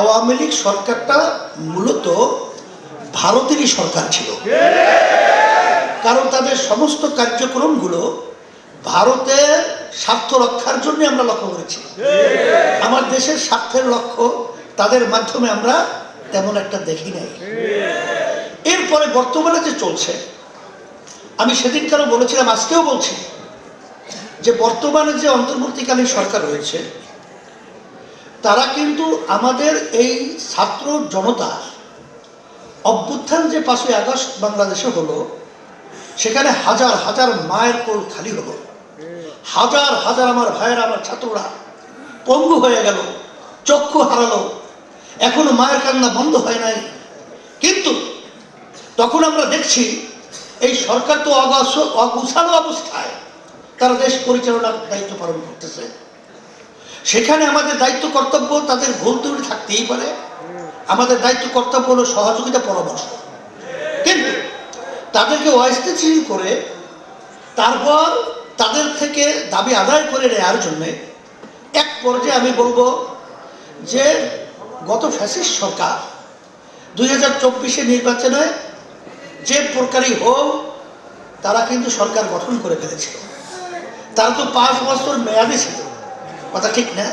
আওয়ামী লীগ সরকারটা মূলত ভারতেরই সরকার ছিল। কারণ তাদের সমস্ত কার্যক্রমগুলো ভারতের স্বার্থ রক্ষার জন্য আমরা লক্ষ্য করেছি। আমার দেশের স্বার্থের লক্ষ্য তাদের মাধ্যমে আমরা তেমন একটা দেখি নাই। এরপরে বর্তমানে যে চলছে, আমি সেদিনকারও বলেছিলাম, আজকেও বলছি যে বর্তমানে যে অন্তর্বর্তীকালীন সরকার রয়েছে তারা কিন্তু আমাদের এই ছাত্র জনতা অভ্যুত্থান যে পাঁচই আগস্ট বাংলাদেশে হলো, সেখানে হাজার হাজার মায়ের কোল খালি হলো। হাজার হাজার আমার ভাইয়েরা, আমার ছাত্ররা পঙ্গু হয়ে গেল, চক্ষু হারালো। এখনও মায়ের কান্না বন্ধ হয় নাই। কিন্তু তখন আমরা দেখছি, এই সরকার তো অগাছ অগুছালো অবস্থায় তারা দেশ পরিচালনার দায়িত্ব পালন করতেছে। সেখানে আমাদের দায়িত্ব কর্তব্য তাদের ভুল ত্রুটি থাকতেই পারে। আমাদের দায়িত্ব কর্তব্য হলো সহযোগিতা, পরামর্শ। কিন্তু তাদেরকে অস্থিতিশীল করে তারপর তাদের থেকে দাবি আদায় করে নেওয়ার জন্যে এক পর্যায়ে আমি বলব যে গত ফ্যাসিস্ট সরকার দুই হাজার চব্বিশে নির্বাচনে যে প্রকারই হোক, তারা কিন্তু সরকার গঠন করে ফেলেছিল। তারা তো পাঁচ বছর মেয়াদে ছিল। কথা ঠিক না?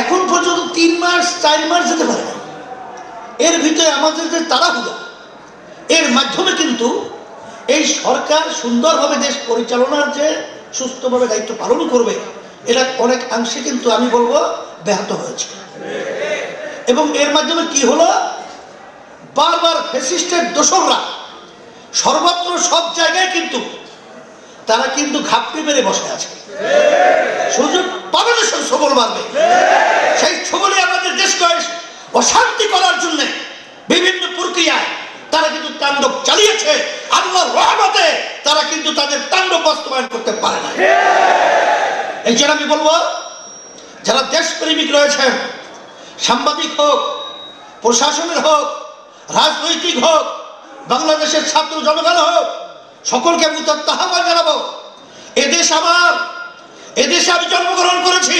এখন পর্যন্ত তিন মাস, চার মাস যেতে পারে না। এর ভিতরে আমাদের যে তাড়াহুড়া। এর মাধ্যমে কিন্তু এই সরকার সুন্দরভাবে দেশ পরিচালনার যে সুস্থভাবে দায়িত্ব পালন করবে, এটা অনেক অংশে কিন্তু আমি বলব ব্যাহত হয়েছে। এবং এর মাধ্যমে কি হলো? বারবার ফেসিস্টের দোসররা সর্বত্র সব জায়গায় কিন্তু তারা কিন্তু ঘাপটি মেরে বসে আছে। সুযোগ পাবে না সব সবল মারবে। সেই সবলে আমাদের দেশকে অশান্তি করার জন্য বিভিন্ন প্রক্রিয়ায় তারা কিন্তু তাণ্ডব চালিয়েছে। আল্লাহর রহমতে তারা কিন্তু তাদের তাণ্ডব বাস্তবায়ন করতে পারে না এই জন্য আমি বলব, যারা দেশপ্রেমিক রয়েছেন, সাংবাদিক হোক, প্রশাসনের হোক, রাজনৈতিক হোক, বাংলাদেশের ছাত্র জনগণ হোক, সকলকে আমি এদেশ আমার। এদেশে আমি জন্মগ্রহণ করেছি।